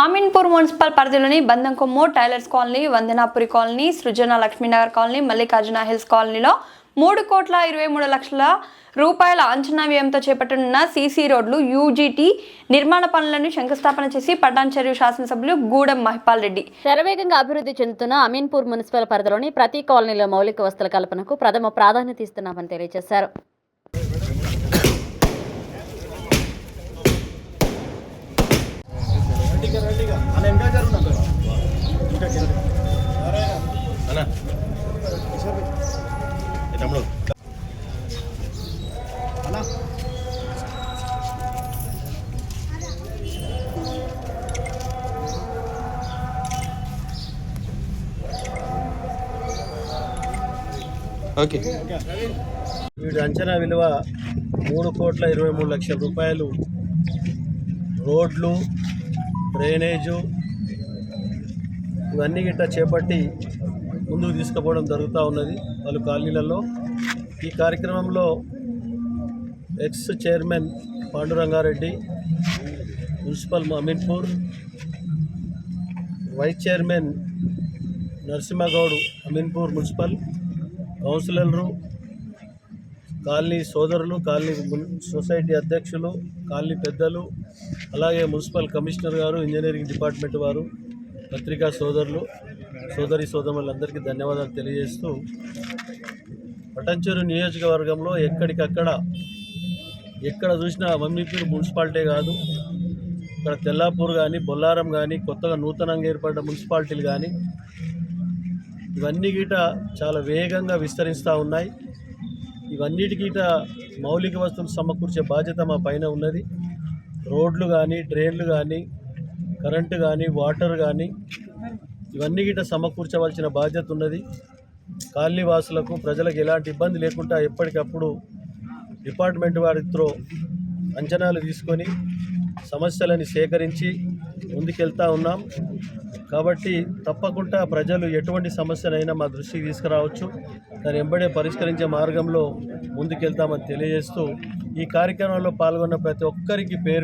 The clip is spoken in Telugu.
ఆమీన్పూర్ మున్సిపల్ పరిధిలోని Bandamkommu tailors colony Vandanapuri colony Srujana Lakshminagar colony Mallikarjuna hills కాలనీలో మూడు కోట్ల ఇరవై మూడు లక్షల రూపాయల అంచనా వ్యయంతో చేపట్టనున్న సీసీ రోడ్లు యూజీటీ నిర్మాణ పనులను శంకుస్థాపన చేసి పటాన్చెరు శాసనసభ్యులు గూడెం మహిపాల్ రెడ్డి. శరవేగంగా అభివృద్ధి చెందుతున్న అమీన్పూర్ మున్సిపల్ పరిధిలోని ప్రతి కాలనీలో మౌలిక వసతుల కల్పనకు ప్రథమ ప్రాధాన్యత ఇస్తున్నామని తెలియజేశారు. అన్నా. తమ్ముడు? ఓకే. వీడి అంచనా విలువ మూడు కోట్ల ఇరవై మూడు లక్షల రూపాయలు. రోడ్లు డ్రైనేజు ఇవన్నీ గిట్ట చేపట్టి ముందుకు తీసుకుపోవడం జరుగుతూ ఉన్నది పలు కాలనీలలో. ఈ కార్యక్రమంలో ex chairman Panduranga Reddy municipal Ameenpur vice chairman Narasimha Goud Ameenpur municipal కౌన్సిలర్లు కాలనీ సోదరులు కాలనీ సొసైటీ అధ్యక్షులు కాలనీ పెద్దలు అలాగే మున్సిపల్ కమిషనర్ గారు ఇంజనీరింగ్ డిపార్ట్మెంట్ వారు పత్రికా సోదరులు సోదరి సోదరులందరికీ ధన్యవాదాలు తెలియజేస్తూ పటంచెరు నియోజకవర్గంలో ఎక్కడికక్కడ ఎక్కడ చూసినా మమ్మీపూర్ మున్సిపాలిటీ కాదు. ఇక్కడ తెల్లాపూర్ కానీ బొల్లారం కానీ కొత్తగా నూతనంగా ఏర్పడ్డ మున్సిపాలిటీలు కానీ ఇవన్నీ గీట చాలా వేగంగా విస్తరిస్తూ ఉన్నాయి. ఇవన్నిటి గీట మౌలిక వస్తువులు సమకూర్చే బాధ్యత మా పైన ఉన్నది. రోడ్లు కానీ డ్రైన్లు కానీ కరెంటు కానీ వాటర్ కానీ ఇవన్నీ గిట సమకూర్చవలసిన బాధ్యత ఉన్నది. కాలనీవాసులకు ప్రజలకు ఎలాంటి ఇబ్బంది లేకుండా ఎప్పటికప్పుడు డిపార్ట్మెంట్ వారితో అంచనాలు తీసుకొని సమస్యలని సేకరించి ముందుకెళ్తా ఉన్నాం. కాబట్టి తప్పకుండా ప్రజలు ఎటువంటి సమస్యనైనా మా దృష్టికి తీసుకురావచ్చు. దాని వెంబడే పరిష్కరించే మార్గంలో ముందుకెళ్తామని తెలియజేస్తూ ఈ కార్యక్రమంలో పాల్గొన్న ప్రతి ఒక్కరికి పేరు